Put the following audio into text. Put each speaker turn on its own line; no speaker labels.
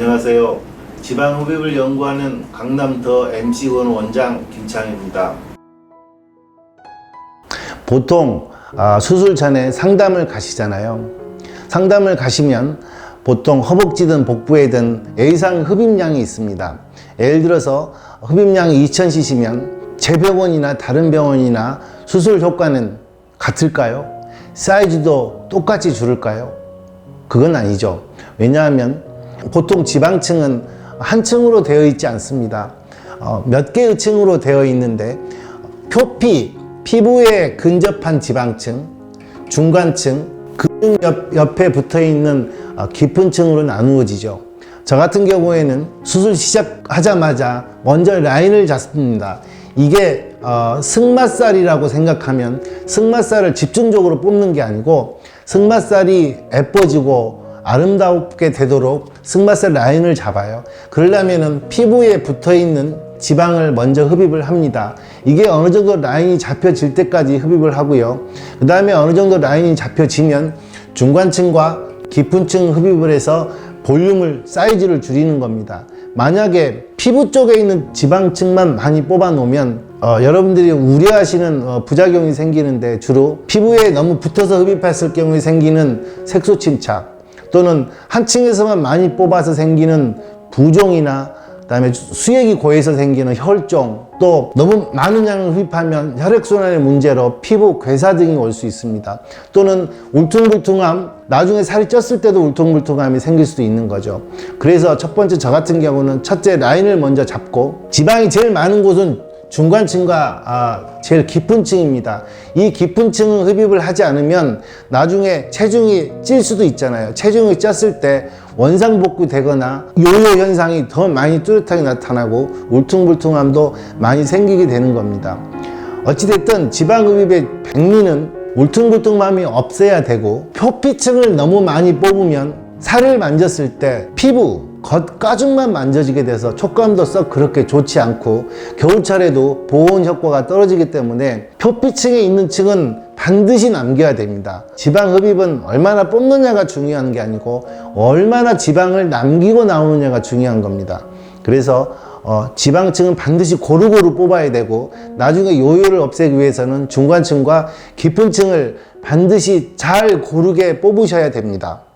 안녕하세요. 지방 흡입을 연구하는 강남 더 MC원 원장 김창입니다. 보통 아, 수술 전에 상담을 가시잖아요. 상담을 가시면 보통 허벅지든 복부에든 A상 흡입량이 있습니다. 예를 들어서 흡입량이 2000cc면 제 병원이나 다른 병원이나 수술 효과는 같을까요? 사이즈도 똑같이 줄을까요? 그건 아니죠. 왜냐하면 보통 지방층은 한 층으로 되어 있지 않습니다. 어, 몇 개의 층으로 되어 있는데 표피, 피부에 근접한 지방층, 중간층, 근육 옆, 옆에 붙어 있는 어, 깊은 층으로 나누어지죠. 저 같은 경우에는 수술 시작하자마자 먼저 라인을 잡습니다. 이게 어, 승마살이라고 생각하면 승마살을 집중적으로 뽑는 게 아니고 승마살이 예뻐지고 아름답게 되도록 승마살 라인을 잡아요. 그러려면은 피부에 붙어 있는 지방을 먼저 흡입을 합니다. 이게 어느 정도 라인이 잡혀질 때까지 흡입을 하고요. 그 다음에 어느 정도 라인이 잡혀지면 중간층과 깊은 층 흡입을 해서 볼륨을, 사이즈를 줄이는 겁니다. 만약에 피부 쪽에 있는 지방층만 많이 뽑아 놓으면 어, 여러분들이 우려하시는 어, 부작용이 생기는데 주로 피부에 너무 붙어서 흡입했을 경우에 생기는 색소 침착 또는 한 층에서만 많이 뽑아서 생기는 부종이나 그다음에 수액이 고여서 생기는 혈종 또 너무 많은 양을 흡입하면 혈액순환의 문제로 피부 괴사 등이 올 수 있습니다. 또는 울퉁불퉁함 나중에 살이 쪘을 때도 울퉁불퉁함이 생길 수도 있는 거죠. 그래서 첫 번째 저 같은 경우는 첫째 라인을 먼저 잡고 지방이 제일 많은 곳은 중간층과 아, 제일 깊은 층입니다. 이 깊은 층을 흡입을 하지 않으면 나중에 체중이 찔 수도 있잖아요. 체중이 쪘을 때 원상복구 되거나 요요 현상이 더 많이 뚜렷하게 나타나고 울퉁불퉁함도 많이 생기게 되는 겁니다. 어찌됐든 지방흡입의 백미는 울퉁불퉁함이 없어야 되고 표피층을 너무 많이 뽑으면 살을 만졌을 때 피부 겉 가죽만 만져지게 돼서 촉감도 썩 그렇게 좋지 않고 겨울철에도 보온 효과가 떨어지기 때문에 표피층에 있는 층은 반드시 남겨야 됩니다. 지방 흡입은 얼마나 뽑느냐가 중요한 게 아니고 얼마나 지방을 남기고 나오느냐가 중요한 겁니다. 그래서 어, 지방층은 반드시 고루고루 뽑아야 되고 나중에 요요를 없애기 위해서는 중간층과 깊은 층을 반드시 잘 고르게 뽑으셔야 됩니다.